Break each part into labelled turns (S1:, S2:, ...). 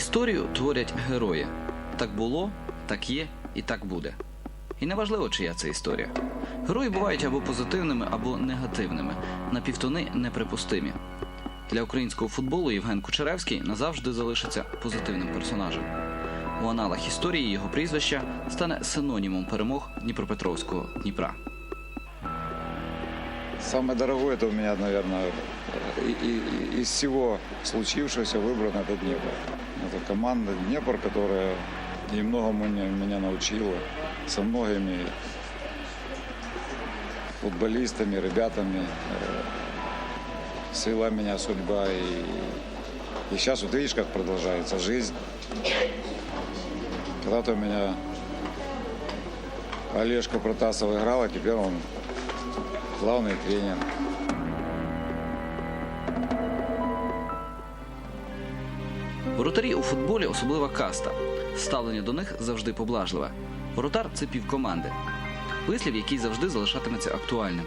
S1: Історію творять герої. Так було, так є і так буде. І неважливо, чия це історія. Герої бувають або позитивними, або негативними. Напівтони неприпустимі. Для українського футболу Євген Кучеревський назавжди залишиться позитивним персонажем. У аналах історії його прізвища стане синонімом перемог Дніпропетровського Дніпра.
S2: Самое дорогое это у меня, наверное, и- и- из всего случившегося выбран этот Днепр. Это команда Днепр, которая немногому меня, меня научила. Со многими футболистами, ребятами э, свела меня судьба. И, и сейчас вот видишь, как продолжается жизнь. Когда-то у меня Олежка Протасов играл, а теперь он главный тренер.
S1: Воротарі у футболі особлива каста. Ставлення до них завжди поблажливе. Воротар це півкоманди. Вислів, який завжди залишатиметься актуальним.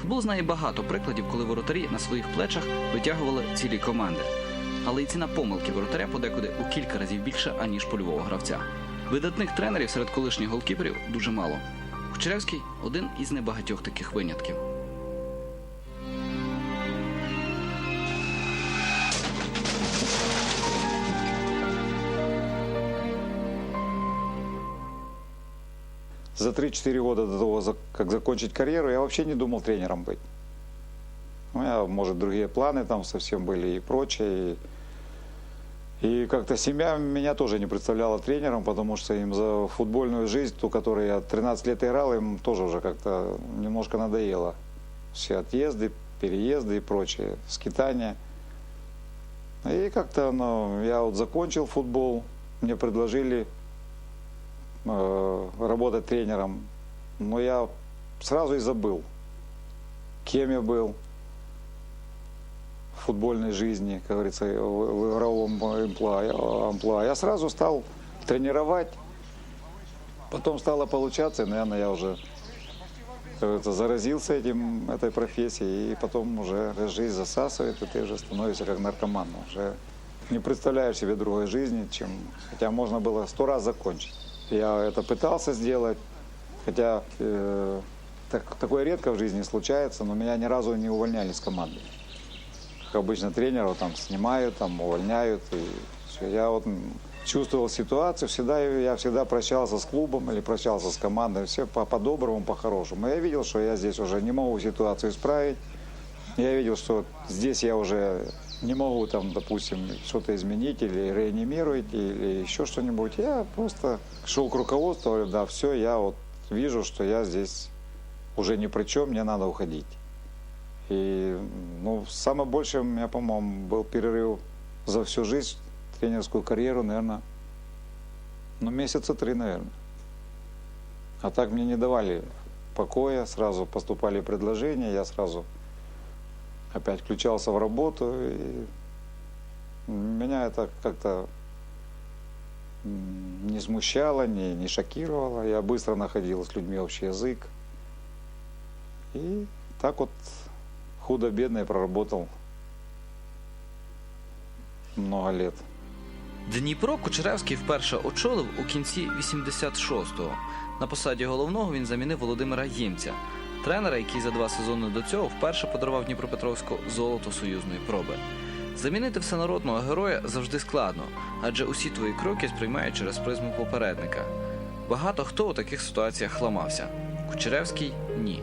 S1: Футбол знає багато прикладів, коли воротарі на своїх плечах витягували цілі команди. Але й ціна помилки воротаря подекуди у кілька разів більша, аніж польового гравця. Видатних тренерів серед колишніх голкіперів дуже мало. Кучерявський один із небагатьох таких винятків.
S2: За 3-4 года до того, за- как закончить карьеру, я вообще не думал тренером быть. У меня, может, другие планы там совсем были и прочее. И, и как-то семья меня тоже не представляла тренером, потому что им за футбольную жизнь, ту, которую я 13 лет играл, им тоже уже как-то немножко надоело. Все отъезды, переезды и прочее, скитания. И как-то ну, я вот закончил футбол, мне предложили э, работать тренером. Но я сразу и забыл, кем я был футбольной жизни, как говорится, в, игровом амплуа. Я сразу стал тренировать. Потом стало получаться, и, наверное, я уже заразился этим, этой профессией, и потом уже жизнь засасывает, и ты уже становишься как наркоман. Уже не представляешь себе другой жизни, чем... Хотя можно было сто раз закончить. Я это пытался сделать, хотя э, так, такое редко в жизни случается, но меня ни разу не увольняли с команды. Как обычно тренеров там снимают, там увольняют. И всё. Я вот чувствовал ситуацию, всегда, я всегда прощался с клубом или прощался с командой, все по- по-доброму, по-хорошему. Я видел, что я здесь уже не могу ситуацию исправить. Я видел, что здесь я уже не могу там, допустим, что-то изменить или реанимировать, или еще что-нибудь. Я просто шел к руководству, говорю, да, все, я вот вижу, что я здесь уже ни при чем, мне надо уходить. И, ну, самое большее у меня, по-моему, был перерыв за всю жизнь, тренерскую карьеру, наверное, ну, месяца три, наверное. А так мне не давали покоя, сразу поступали предложения, я сразу опять включался в работу, и меня это как-то не смущало, не, не шокировало. Я быстро находил с людьми общий язык. И так вот худо-бедно я проработал много лет.
S1: Дніпро Кучеревський вперше очолив у кінці 86-го. На посаді головного він замінив Володимира Ємця, тренера, який за два сезони до цього вперше подарував Дніпропетровську золото союзної проби. Замінити всенародного героя завжди складно, адже усі твої кроки сприймають через призму попередника. Багато хто у таких ситуаціях ламався. Кучеревський ні.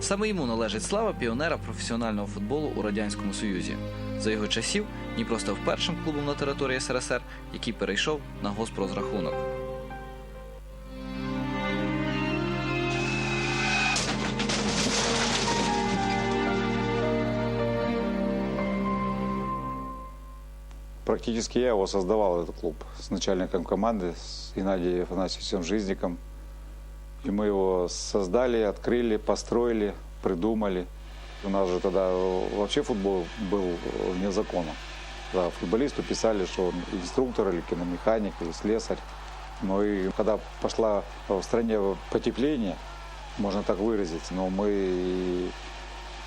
S1: Саме йому належить слава піонера професіонального футболу у радянському союзі. За його часів Дніпро став першим клубом на території СРСР, який перейшов на госпрозрахунок.
S2: Практически я его создавал, этот клуб, с начальником команды, с Геннадием Афанасьевичем Жизником. И мы его создали, открыли, построили, придумали. У нас же тогда вообще футбол был вне закона. Да, футболисту писали, что он инструктор или киномеханик, или слесарь. Но и когда пошла в стране потепление, можно так выразиться, но мы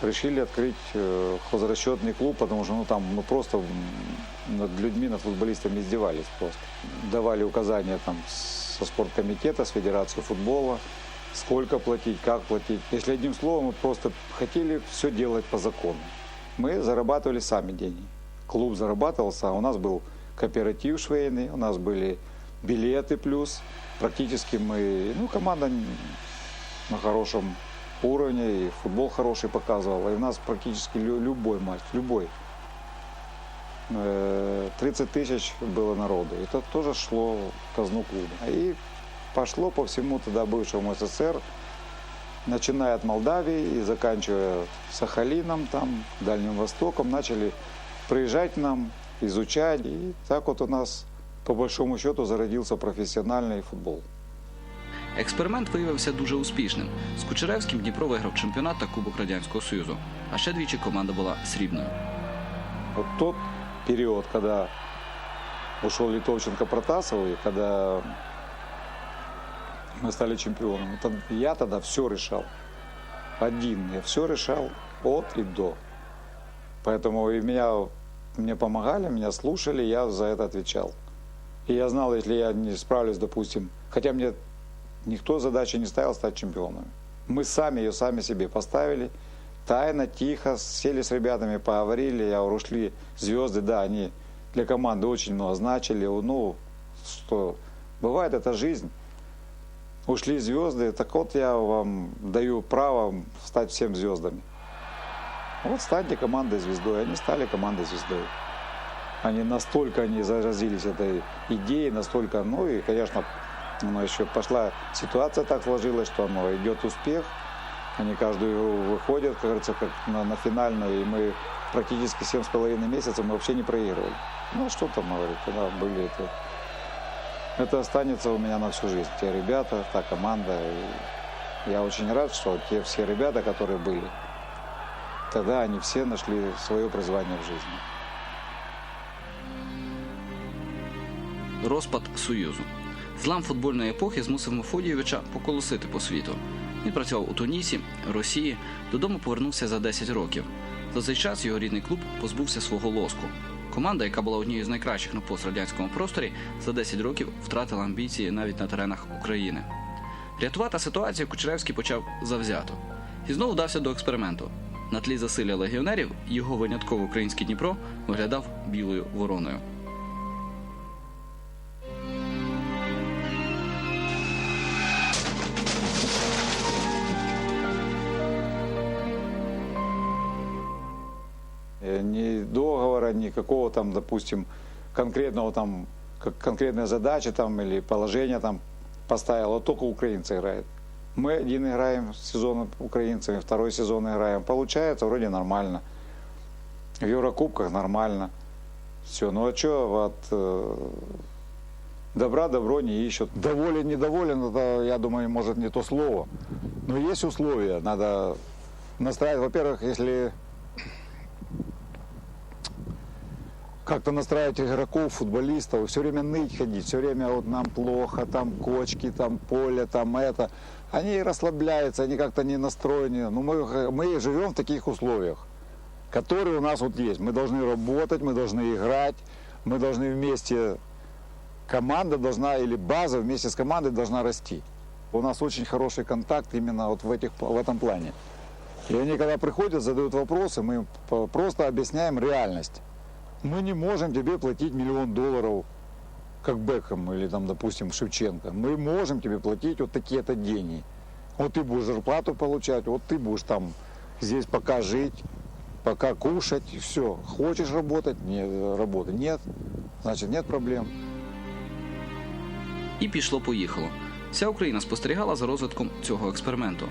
S2: решили открыть э, хозрасчетный клуб, потому что ну, там ну, просто над людьми, над футболистами издевались просто. Давали указания там со спорткомитета, с Федерации футбола, сколько платить, как платить. Если одним словом, мы просто хотели все делать по закону. Мы зарабатывали сами деньги. Клуб зарабатывал сам. У нас был кооператив швейный, у нас были билеты плюс. Практически мы, ну, команда на хорошем уровне, и футбол хороший показывал. И у нас практически лю- любой матч, любой. Э, 30 тысяч было народу. Это тоже шло в казну клуба. И пошло по всему тогда бывшему СССР, начиная от Молдавии и заканчивая Сахалином, там, Дальним Востоком, начали приезжать к нам, изучать. И так вот у нас, по большому счету, зародился профессиональный футбол.
S1: Експеримент виявився дуже успішним. З Кучеревським Дніпро виграв чемпіонат та Кубок Радянського Союзу. А ще двічі команда була срібною.
S2: Вот тот период, когда ушел Литовченко Протасов, когда мы стали чемпионами, я тогда все решал. Один. Я все решал от и до. Поэтому и меня, мне помогали, меня слушали, я за это отвечал. И я знал, если я не справлюсь, допустим, хотя мне никто задачи не ставил стать чемпионами. Мы сами ее сами себе поставили, тайно, тихо, сели с ребятами, поговорили, я ушли звезды, да, они для команды очень много значили, ну, что, бывает это жизнь. Ушли звезды, так вот я вам даю право стать всем звездами. Вот станьте командой звездой, они стали командой звездой. Они настолько они заразились этой идеей, настолько, ну и, конечно, ну, еще пошла ситуация так сложилась, что оно идет успех. Они каждую игру выходят, как говорится, как на, на финальную, и мы практически семь с половиной месяцев мы вообще не проигрывали. Ну, а что там говорить, когда были это. Это останется у меня на всю жизнь. Те ребята, та команда. И я очень рад, что те все ребята, которые были, тогда они все нашли свое призвание в жизни.
S1: Розпад Союзу. Злам футбольної епохи змусив Мефодійовича поколосити по світу. Він працював у Тунісі, Росії, додому повернувся за 10 років. За цей час його рідний клуб позбувся свого лоску. Команда, яка була однією з найкращих на пострадянському просторі, за 10 років втратила амбіції навіть на теренах України. Рятувати ситуацію Кучеревський почав завзято. І знову вдався до експерименту. На тлі засилля легіонерів його винятково український Дніпро виглядав білою вороною.
S2: Договора, никакого там, допустим, конкретного там, как конкретная задача там или положение там поставил, вот только украинцы играют. Мы один играем сезон украинцами, второй сезон играем. Получается вроде нормально. В Еврокубках нормально. Все, ну а что, от э, добра добро не ищут.
S3: Доволен, недоволен, это, я думаю, может не то слово. Но есть условия, надо настраивать. Во-первых, если как-то настраивать игроков, футболистов, все время ныть ходить, все время вот нам плохо, там кочки, там поле, там это. Они расслабляются, они как-то не настроены. Ну, мы, мы живем в таких условиях, которые у нас вот есть. Мы должны работать, мы должны играть, мы должны вместе команда должна, или база вместе с командой должна расти. У нас очень хороший контакт именно вот в, этих, в этом плане. И они, когда приходят, задают вопросы, мы просто объясняем реальность. Мы не можем тебе платить миллион долларов, как Бекхэм или, там, допустим, Шевченко. Мы можем тебе платить вот такие-то деньги. Вот ты будешь зарплату получать, вот ты будешь там здесь пока жить, пока кушать, все. Хочешь работать, нет, работы нет, значит нет проблем.
S1: І пішло-поїхало. Вся Україна спостерігала за розвитком цього експерименту.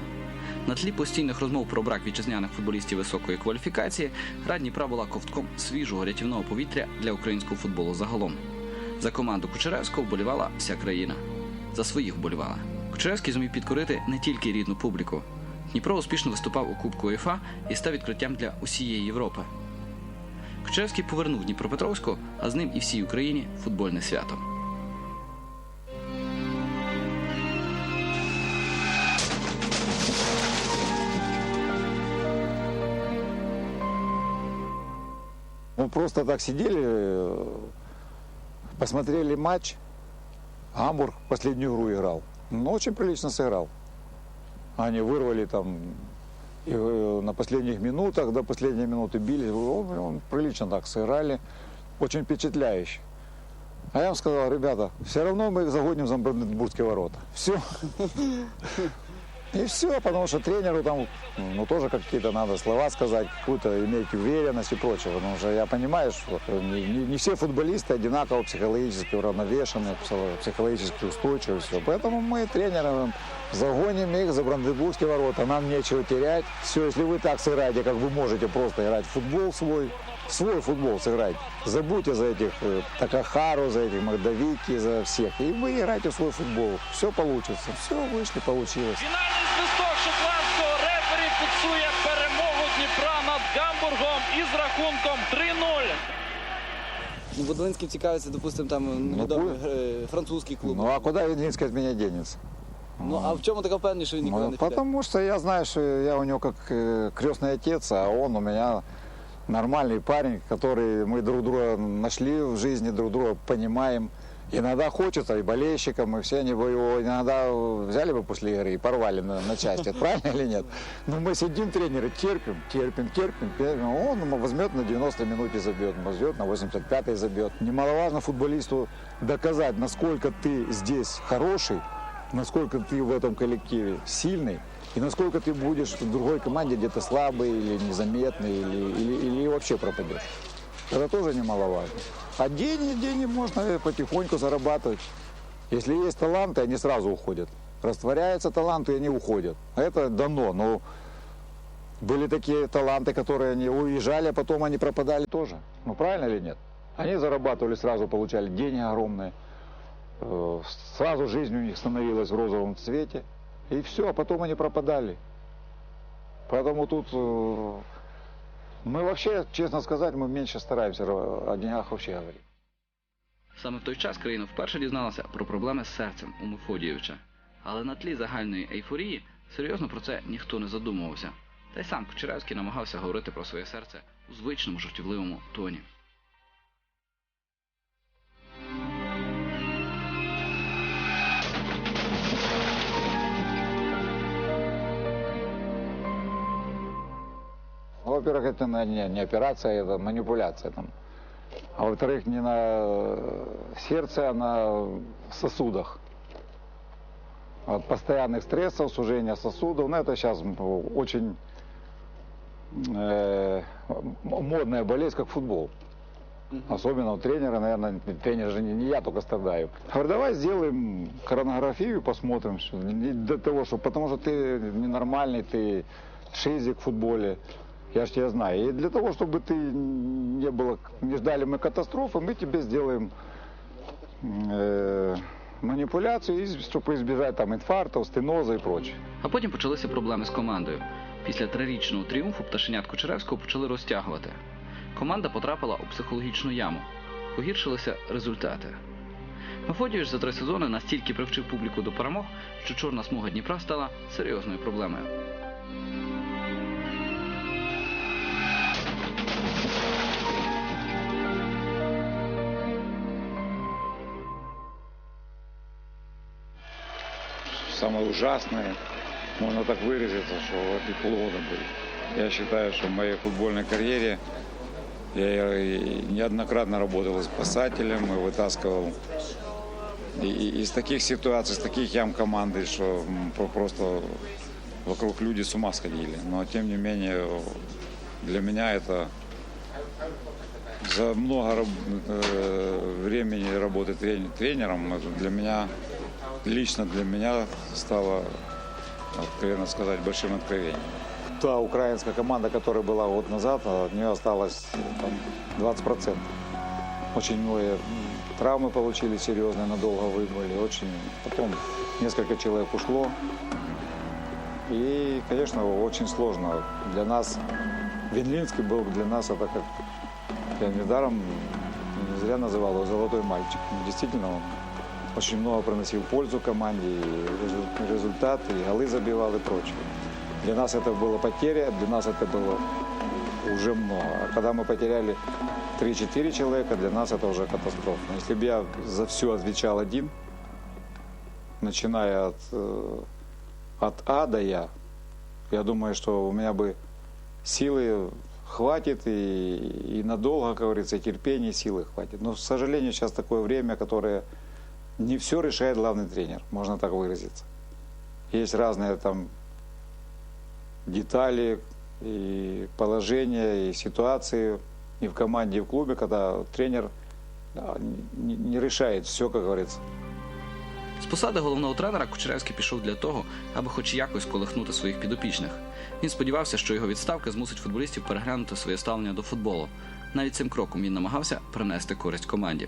S1: На тлі постійних розмов про брак вітчизняних футболістів високої кваліфікації гра Дніпра була ковтком свіжого рятівного повітря для українського футболу загалом. За команду Кучеревського вболівала вся країна. За своїх вболівала. Кучеревський зумів підкорити не тільки рідну публіку. Дніпро успішно виступав у Кубку УЄФА і став відкриттям для усієї Європи. Кучеревський повернув Дніпропетровську, а з ним і всій Україні футбольне свято.
S2: Просто так сидели, э, посмотрели матч. Гамбург последнюю игру играл. Ну, очень прилично сыграл. Они вырвали там и, э, на последних минутах, до последней минуты били. Он, он прилично так сыграли. Очень впечатляюще. А я вам сказал, ребята, все равно мы их загоним за Бранденбургские ворота. Все. И все, потому что тренеру там, ну, тоже какие-то надо слова сказать, какую-то иметь уверенность и прочее. Потому что я понимаю, что не, не- не все футболисты одинаково психологически уравновешены, психо- психологически устойчивы, все. Поэтому мы тренером загоним их за Бранденбургские ворота. Нам нечего терять. Все, если вы так сыграете, как вы можете просто играть в футбол свой, свой футбол сыграть. Забудьте за этих э, Такахару, за этих Магдавики, за всех. И вы играете в свой футбол. Все получится. Все, вышли, получилось.
S4: Фінальний свисток шотландського рефері фіксує перемогу Дніпра над Гамбургом із рахунком 3-0.
S5: Ну, Водолинський цікавиться, допустимо, там невідомий е, французький клуб.
S2: Ну а куда Вединский от меня денется?
S5: Ну а в чому така впевненість, що він нікуди
S2: Ну,
S5: не піде?
S2: потому что я знаю, что я у него как э, крестный отец, а он у меня нормальный парень, который мы друг друга нашли в жизни, друг друга понимаем. Иногда хочется и болельщикам, и все они бы его иногда взяли бы после игры и порвали на, на части, правильно или нет? Но мы сидим, тренеры, терпим, терпим, терпим, терпим. Он возьмет на 90 минуте забьет, возьмет на 85 забьет. Немаловажно футболисту доказать, насколько ты здесь хороший, насколько ты в этом коллективе сильный, и насколько ты будешь в другой команде где-то слабый или незаметный, или, или, или вообще пропадешь. Это тоже немаловажно. А деньги, деньги можно потихоньку зарабатывать. Если есть таланты, они сразу уходят. Растворяются таланты, и они уходят. Это дано. Но были такие таланты, которые они уезжали, а потом они пропадали тоже. Ну правильно или нет? Они зарабатывали сразу, получали деньги огромные. Э, Сразу жизнь у них становилась в розовом цвете. И все, а потом они пропадали. Поэтому тут э, мы вообще, честно сказать, мы меньше стараемся о деньгах вообще говорить.
S1: Саме в той час країна вперше дізналася про проблеми з серцем у Мефодійовича. Але на тлі загальної ейфорії серйозно про це ніхто не задумувався. Та й сам Кучерявський намагався говорити про своє серце у звичному жартівливому тоні.
S2: Во-первых, это не, не операция, это манипуляция там. А во-вторых, не на э, сердце, а на сосудах. От постоянных стрессов, сужения сосудов. Ну, это сейчас очень э, модная болезнь, как футбол. Особенно у тренера, наверное, тренер же не, не я только страдаю. Говорю, давай сделаем коронографию, посмотрим, что не для того, что, потому что ты ненормальный, ты шизик в футболе. Я ж тебя знаю. И для того, чтобы ты не было, не ждали мы катастрофы, мы тебе сделаем э, манипуляцию, и чтобы избежать там инфарктов, стеноза и прочее.
S1: А потім почалися проблеми з командою. Після трирічного тріумфу пташенят Кучеревського почали розтягувати. Команда потрапила у психологічну яму. Погіршилися результати. Мефодійович за три сезони настільки привчив публіку до перемог, що чорна смуга Дніпра стала серйозною проблемою.
S6: самое ужасное, можно так выразиться, что эти полгода были. Я считаю, что в моей футбольной карьере я и неоднократно работал и спасателем, и вытаскивал и- и из таких ситуаций, из таких ям команды, что м, про- просто вокруг люди с ума сходили. Но тем не менее для меня это за много раб- э, времени работы трени- тренером это для меня лично для меня стало, откровенно сказать, большим откровением.
S2: Та украинская команда, которая была год назад, от нее осталось там, 20%. Очень много м, травмы получили серьезные, надолго выбыли. Очень... Потом несколько человек ушло. И, конечно, очень сложно. Для нас, Венлинский был для нас, это как, я недаром, не зря называл его «золотой мальчик». Действительно, он очень много приносил пользу команде, и резу- результаты, и голы забивал и прочее. Для нас это была потеря, для нас это было уже много. А когда мы потеряли 3-4 человека, для нас это уже катастрофа. Если бы я за все отвечал один, начиная от, от А до Я, я думаю, что у меня бы силы хватит и, и надолго, как говорится, и терпения, силы хватит. Но, к сожалению, сейчас такое время, которое не все решает главный тренер, можно так выразиться. Есть разные там детали, и положения, и ситуации и в команде, и в клубе, когда тренер да, не, не решает все, как говорится.
S1: З посади головного тренера Кучеревський пішов для того, аби хоч якось колихнути своїх підопічних. Він сподівався, що його відставка змусить футболістів переглянути своє ставлення до футболу. Навіть цим кроком він намагався принести користь команді.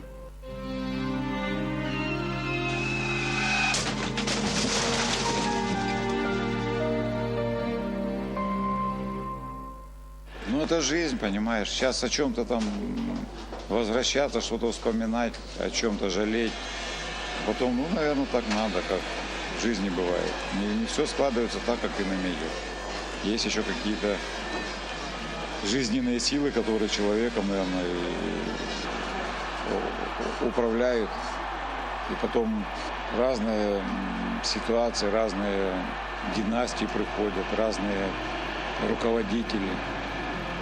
S2: Это жизнь, понимаешь. Сейчас о чем-то там возвращаться, что-то вспоминать, о чем-то жалеть. Потом, ну, наверное, так надо, как в жизни бывает. Не, не все складывается так, как ты наметил. Есть еще какие-то жизненные силы, которые человеком, наверное, и управляют. И потом разные ситуации, разные династии приходят, разные руководители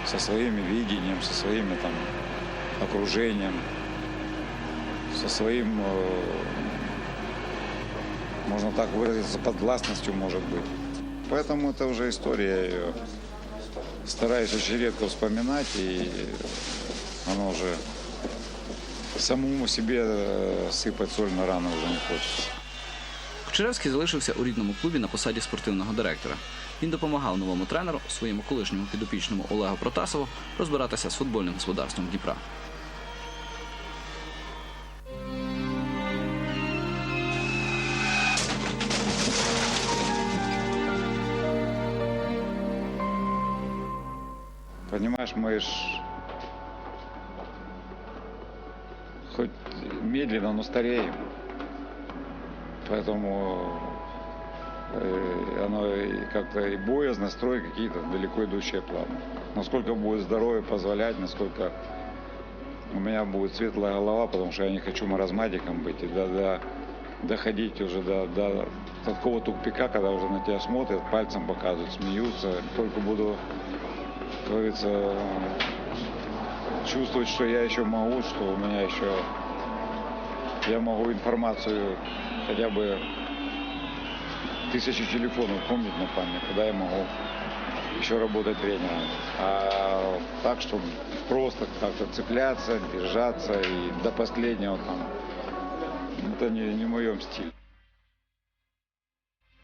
S2: со своими видением, со своими там окружением, со своим, э, можно так выразиться, подвластностью, может быть. Поэтому это уже история, я ее стараюсь очень редко вспоминать, и оно уже самому себе э, сыпать соль на рану уже не хочется.
S1: Кучеревський залишився у рідному клубі на посаді спортивного директора. Він допомагав новому тренеру, своєму колишньому підопічному Олегу Протасову, розбиратися з футбольним господарством Дніпра.
S2: Понимаешь, мы ж хоть медленно, но стареем. Поэтому э, оно как-то и боязно строить какие-то далеко идущие планы. Насколько будет здоровье позволять, насколько у меня будет светлая голова, потому что я не хочу маразматиком быть и до, до- доходить уже до, до такого тупика, когда уже на тебя смотрят, пальцем показывают, смеются. Только буду как говорится, чувствовать, что я еще могу, что у меня еще я могу информацию хотя бы тысячи телефонов помнить на память, когда я могу еще работать тренером. А так, чтобы просто как-то цепляться, держаться и до последнего там, это не, не в моем стиле.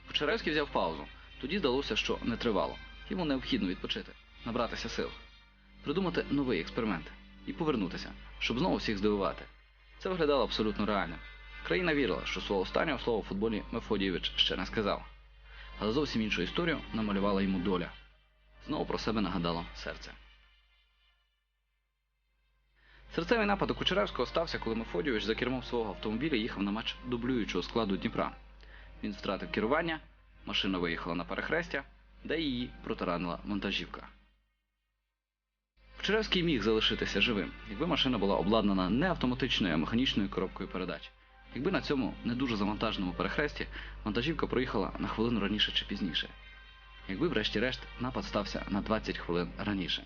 S1: Кучеревський взяв паузу. Тоді здалося, що не тривало. Йому необхідно відпочити, набратися сил, придумати новий експеримент і повернутися, щоб знову всіх здивувати. Це виглядало абсолютно реально. Країна вірила, що свого останнього слова у футболі Мефодійович ще не сказав. Але зовсім іншу історію намалювала йому доля. Знову про себе нагадало серце. Серцевий напад у Кучеревського стався, коли Мефодійович за кермом свого автомобіля їхав на матч дублюючого складу Дніпра. Він втратив керування, машина виїхала на перехрестя, де її протаранила вантажівка. Кучеревський міг залишитися живим, якби машина була обладнана не автоматичною, а механічною коробкою передач. Якби на цьому не дуже завантаженому перехресті вантажівка проїхала на хвилину раніше чи пізніше. Якби, врешті-решт, напад стався на 20 хвилин раніше.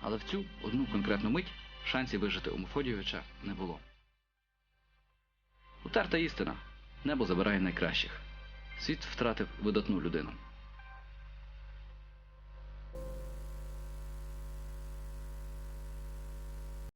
S1: Але в цю одну конкретну мить шансів вижити у Мефодійовича не було. Утерта істина. Небо забирає найкращих. Світ втратив видатну людину.